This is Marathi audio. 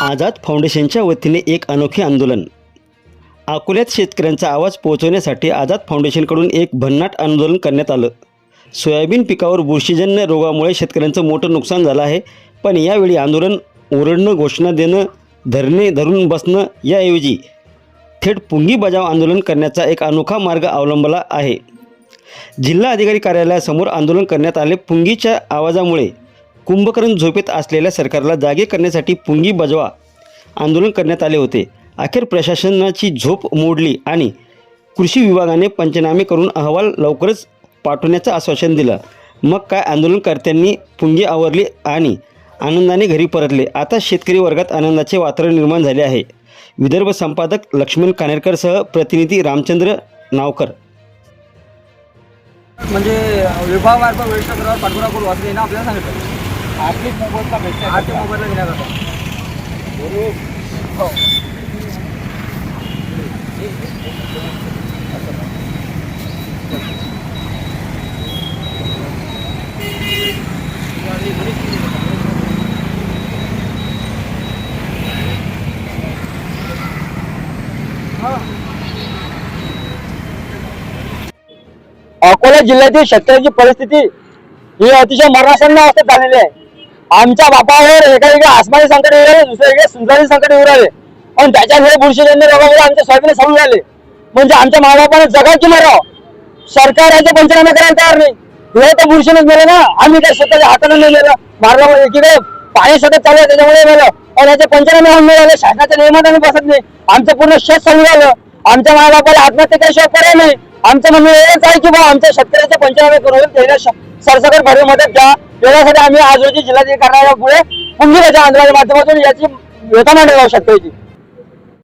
आझाद फाउंडेशनच्या वतीने एक अनोखे आंदोलन. अकोल्यात शेतकऱ्यांचा आवाज पोहोचवण्यासाठी आझाद फाउंडेशनकडून एक भन्नाट आंदोलन करण्यात आलं. सोयाबीन पिकावर बुरशीजन्य रोगामुळे शेतकऱ्यांचं मोठं नुकसान झालं आहे. पण यावेळी आंदोलन ओरडणं घोषणा देणं धरणे धरून बसणं याऐवजी थेट पुंगी बजाव आंदोलन करण्याचा एक अनोखा मार्ग अवलंबला आहे. जिल्हा अधिकारी कार्यालयासमोर आंदोलन करण्यात आले. पुंगीच्या आवाजामुळे कुंभकर्ण झोपेत असलेल्या सरकारला जागे करण्यासाठी पुंगी बजवा आंदोलन करण्यात आले होते. अखेर प्रशासनाची झोप मोडली आणि कृषी विभागाने पंचनामे करून अहवाल लवकरच पाठवण्याचं आश्वासन दिलं. मग काय आंदोलनकर्त्यांनी पुंगी आवरली आणि आनंदाने घरी परतले. आता शेतकरी वर्गात आनंदाचे वातावरण निर्माण झाले आहे. विदर्भ संपादक लक्ष्मण कानेरकरसह प्रतिनिधी रामचंद्र नावकर. म्हणजे विभागामार्फत वरिष्ठ करू असं आपल्याला सांगितलं आर्थिक मोबदला आर्थिक मोबदला घेण्यात आता हो. अकोला जिल्ह्यातील शेतकऱ्याची परिस्थिती ही अतिशय मरणासन्न अवस्थेत झालेली आहे. आमच्या बापावर एका वेगळ्या आसमानी संकट येऊ राहिले दुसऱ्या वेगळे सुंदरी संकट येऊ राहिले. आणि त्याच्यामुळे बुरशीजन्य रोगामुळे आमच्या सोयाबीन सडून झाले म्हणजे आमच्या माबापाने जगा की मराव सरकार याचे पंचनामे करायला तयार नाही. हे तर बुरशीनच मेले ना आम्ही काय स्वतःच्या हाताने नाही मेलं मारलं म्हणजे एकीकडे पाणी सतत चालू आहे त्याच्यामुळे मेलं. आणि याचे पंचनामे होऊन मिळाले शासनाच्या नियमाने बसत नाही. आमचं पूर्ण शेत चालू झालं. आमच्या माबापाला आत्महत्या केल्याशिवाय पर्याय नाही. आमचं म्हणणं एवढंच आहे की बा आमच्या शेतकऱ्याचे पंचनामे करून त्याला सरसकट भरवी मदत द्या एवढ्यासाठी आम्ही आज रोजी जिल्हाधिकारी कार्यालयापुढे त्याच्या आंदोलनाच्या माध्यमातून याची व्यथा मांडली जाऊ शेतकऱ्याची